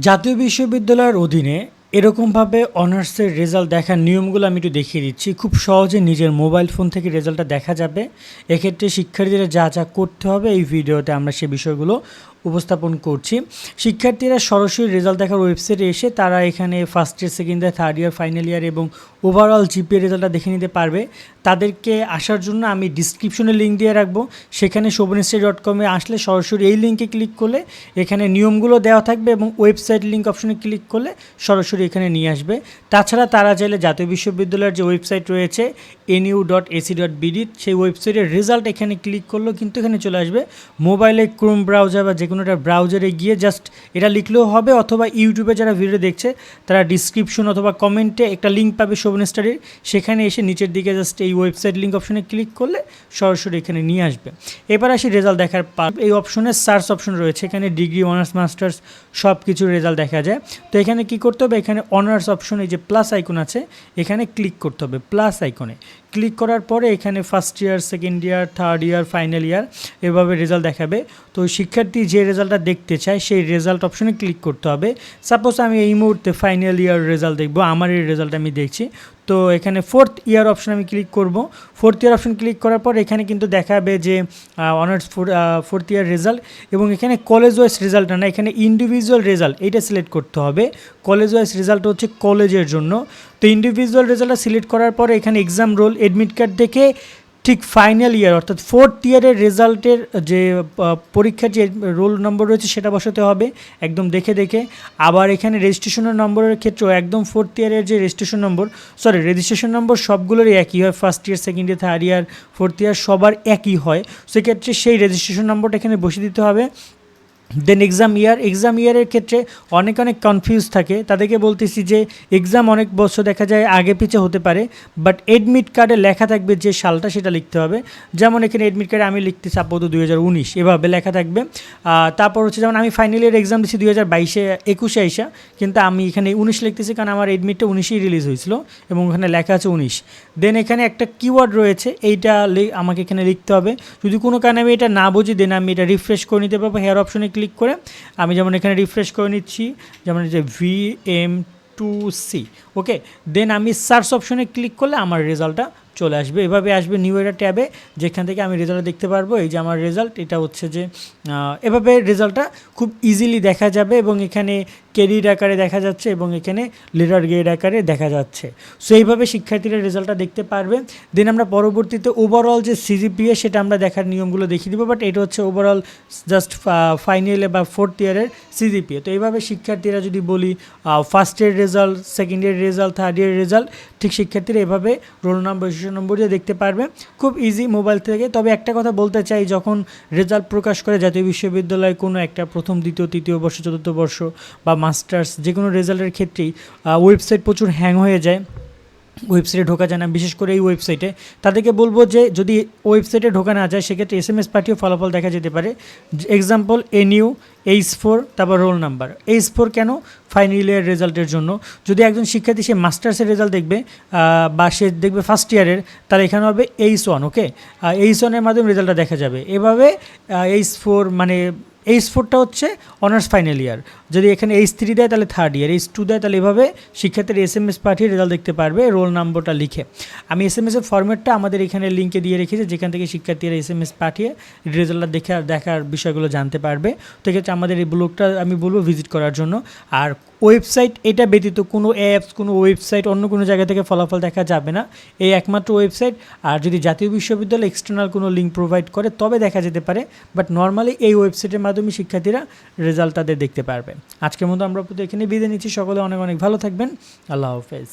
জাতীয় বিশ্ববিদ্যালয়ের অধীনে এরকমভাবে অনার্সের রেজাল্ট দেখার নিয়মগুলো আমি একটু দেখিয়ে দিচ্ছি। খুব সহজে নিজের মোবাইল ফোন থেকে রেজাল্টটা দেখা যাবে। এক্ষেত্রে শিক্ষার্থীরা যা যা করতে হবে এই ভিডিওতে আমরা সে বিষয়গুলো উপস্থাপন করছি। শিক্ষার্থীরা সরাসরি রেজাল্ট দেখার ওয়েবসাইটে এসে তারা এখানে first year second year third year final year এবং ওভারঅল জিপিএ রেজাল্টটা দেখে নিতে পারবে। তাদেরকে আসার জন্য আমি ডিসক্রিপশনে লিঙ্ক দিয়ে রাখব। সেখানে শোভনশ্রী ডট কমে আসলে সরাসরি এই লিঙ্কে ক্লিক করলে এখানে নিয়মগুলো দেওয়া থাকবে এবং ওয়েবসাইট লিঙ্ক অপশনে ক্লিক করলে সরাসরি এখানে নিয়ে আসবে। তাছাড়া তারা চাইলে জাতীয় বিশ্ববিদ্যালয়ের যে ওয়েবসাইট রয়েছে NU dot AC dot BD সেই ওয়েবসাইটের রেজাল্ট এখানে ক্লিক করলেও কিন্তু এখানে চলে আসবে। মোবাইলে ক্রোম ব্রাউজার বা যে কোনো একটা ব্রাউজারে গিয়ে জাস্ট এটা লিখলেও হবে অথবা ইউটিউবে যারা ভিডিও দেখছে, তারা ডিসক্রিপশন অথবা কমেন্টে একটা লিঙ্ক পাবে শোভন স্টাডির সেখানে এসে নিচের দিকে জাস্ট এই ওয়েবসাইট লিঙ্ক অপশনে ক্লিক করলে সরাসরি এখানে নিয়ে আসবে। এবার আসি রেজাল্ট দেখার পর এই অপশনে সার্চ অপশন রয়েছে। এখানে ডিগ্রি অনার্স মাস্টার্স সব কিছুর রেজাল্ট দেখা যায়। তো এখানে কি করতে হবে? এখানে অনার্স অপশনে যে প্লাস আইকন আছে, এখানে ক্লিক করতে হবে প্লাস আইকনে ক্লিক করার পরে এখানে first year second year third year final year এভাবে রেজাল্ট দেখাবে। তো শিক্ষার্থী যে রেজাল্টটা দেখতে চায়, সেই রেজাল্ট অপশনে ক্লিক করতে হবে। সাপোজ আমি এই মুহূর্তে ফাইনাল ইয়ার রেজাল্ট দেখব, আমার এই রেজাল্ট আমি দেখছি। তো এখানে ফোর্থ ইয়ার অপশন আমি ক্লিক করব। ফোর্থ ইয়ার অপশন ক্লিক করার পর এখানে কিন্তু দেখাবে যে অনার্স ফোর্থ ইয়ার রেজাল্ট এবং এখানে কলেজ ওয়াইজ রেজাল্ট না এখানে ইন্ডিভিজুয়াল রেজাল্ট এইটা সিলেক্ট করতে হবে। কলেজ ওয়াইজ রেজাল্ট হচ্ছে কলেজের জন্য। তো ইন্ডিভিজুয়াল রেজাল্টটা সিলেক্ট করার পরে এখানে এক্সাম রোল এডমিট কার্ড দেখে ঠিক ফাইনাল ইয়ার অর্থাৎ ফোর্থ ইয়ারের রেজাল্টের যে পরীক্ষার যে রোল নম্বর রয়েছে সেটা বসাতে হবে, একদম দেখে দেখে। আবার এখানে রেজিস্ট্রেশনের নম্বরের ক্ষেত্রেও একদম ফোর্থ ইয়ারের যে registration number sorry registration number সবগুলোরই একই হয় first year second year third year fourth year সবার একই হয়। সেক্ষেত্রে সেই রেজিস্ট্রেশন নম্বরটা এখানে বসে দিতে হবে। দেন এক্সাম ইয়ার এক্সাম ইয়ারের ক্ষেত্রে অনেক অনেক কনফিউজ থাকে। তাদেরকে বলতেছি যে এক্সাম অনেক বছর দেখা যায় আগে পিছে হতে পারে বাট এডমিট কার্ডে লেখা থাকবে যে সালটা সেটা লিখতে হবে। যেমন এখানে এডমিট কার্ডে আমি লিখতেছি আপাতত দুই হাজার উনিশ, এভাবে লেখা থাকবে। তারপর হচ্ছে যেমন আমি ফাইনাল ইয়ার এক্সাম দিচ্ছি দুই হাজার বাইশে, একুশে আইসা, কিন্তু আমি এখানে উনিশ লিখতেছি কারণ আমার এডমিটটা উনিশেই রিলিজ হয়েছিল এবং ওখানে লেখা আছে উনিশ। দেন এখানে একটা কিওয়ার্ড রয়েছে, এইটা আমাকে এখানে লিখতে হবে। যদি কোনো কারণে আমি এটা না বুঝি দেন আমি এটা রিফ্রেশ করে নিতে পারব। হেয়ার অপশনে ক্লিক করে আমি যেমন এখানে রিফ্রেশ করে নিচ্ছি, যেমন যে V M two C okay then আমি সার্চ অপশনে ক্লিক করলে আমার রেজাল্টটা চলে আসবে। এভাবে আসবে নিউ এরা ট্যাবে, যেখান থেকে আমি রেজাল্ট দেখতে পারব। এই যে আমার রেজাল্ট এটা হচ্ছে যে এভাবে রেজাল্টটা খুব ইজিলি দেখা যাবে এবং এখানে ক্রেডিট আকারে দেখা যাচ্ছে এবং এখানে লিডার গ্রেড আকারে দেখা যাচ্ছে। সো এইভাবে শিক্ষার্থীরা রেজাল্টটা দেখতে পারবে। দেন আমরা পরবর্তীতে ওভারঅল যে সিজিপিএ সেটা আমরা দেখার নিয়মগুলো দেখিয়ে দিব বাট এটা হচ্ছে ওভারঅল জাস্ট ফাইনালে বা ফোর্থ ইয়ারের সিজিপিএ তো এইভাবে শিক্ষার্থীরা যদি বলি first year result second year result third year result ঠিক শিক্ষার্থীরা এভাবে রোল নাম্বার রেজিস্ট্রেশন নম্বর দিয়ে দেখতে পারবে, খুব ইজি মোবাইল থেকে। তবে একটা কথা বলতে চাই, যখন রেজাল্ট প্রকাশ করে জাতীয় বিশ্ববিদ্যালয় কোনো একটা প্রথম, দ্বিতীয়, তৃতীয় বর্ষ, চতুর্থ বর্ষ বা মাস্টার্স যে কোনো রেজাল্টের ক্ষেত্রেই ওয়েবসাইট প্রচুর হ্যাং হয়ে যায়। ওয়েবসাইটে ঢোকা যায় না, বিশেষ করে এই ওয়েবসাইটে তাদেরকে বলব যে, যদি ওয়েবসাইটে ঢোকা না যায়, সেক্ষেত্রে এস এম এস পাঠিয়েও ফলাফল দেখা যেতে পারে। Example N U H four তারপর রোল নাম্বার এইচ ফোর কেন? ফাইনাল ইয়ার রেজাল্টের জন্য। যদি একজন শিক্ষার্থী, সে মাস্টার্সের রেজাল্ট দেখবে বা সে দেখবে ফার্স্ট ইয়ারের তাহলে এখানে হবে এইচ ওয়ান ওকে এইচ ওয়ানের মাধ্যমে রেজাল্টটা দেখা যাবে। এভাবে এইচ ফোর মানে এইচ ফোরটা হচ্ছে অনার্স ফাইনাল ইয়ার যদি এখানে এইচ থ্রি দেয়, তাহলে থার্ড ইয়ার এইচ টু দেয়, তাহলে এভাবে শিক্ষার্থীর এস এম এস পাঠিয়ে রেজাল্ট দেখতে পারবে রোল নম্বরটা লিখে। আমি এস এম এসের ফর্মেটটা আমাদের এখানে লিঙ্কে দিয়ে রেখেছি, যেখান থেকে শিক্ষার্থীরা এস এম এস পাঠিয়ে রেজাল্টটা দেখে, দেখার বিষয়গুলো জানতে পারবে। তো এক্ষেত্রে আমাদের এই ব্লগটা আমি বলব ভিজিট করার জন্য। আর ওয়েবসাইট, এটা ব্যতীত কোনো অ্যাপস কোনো ওয়েবসাইট অন্য কোনো জায়গা থেকে ফলাফল দেখা যাবে না। এই একমাত্র ওয়েবসাইট আর যদি জাতীয় বিশ্ববিদ্যালয় এক্সটার্নাল কোনো লিঙ্ক প্রোভাইড করে, তবে দেখা যেতে পারে। বাট নর্মালি এই ওয়েবসাইটের মাধ্যমে শিক্ষার্থীরা রেজাল্ট তাদের দেখতে পারবে। আজকের মতো আমরা এখানে বিদায় নিচ্ছি। সকলে অনেক অনেক ভালো থাকবেন। আল্লাহ হাফেজ।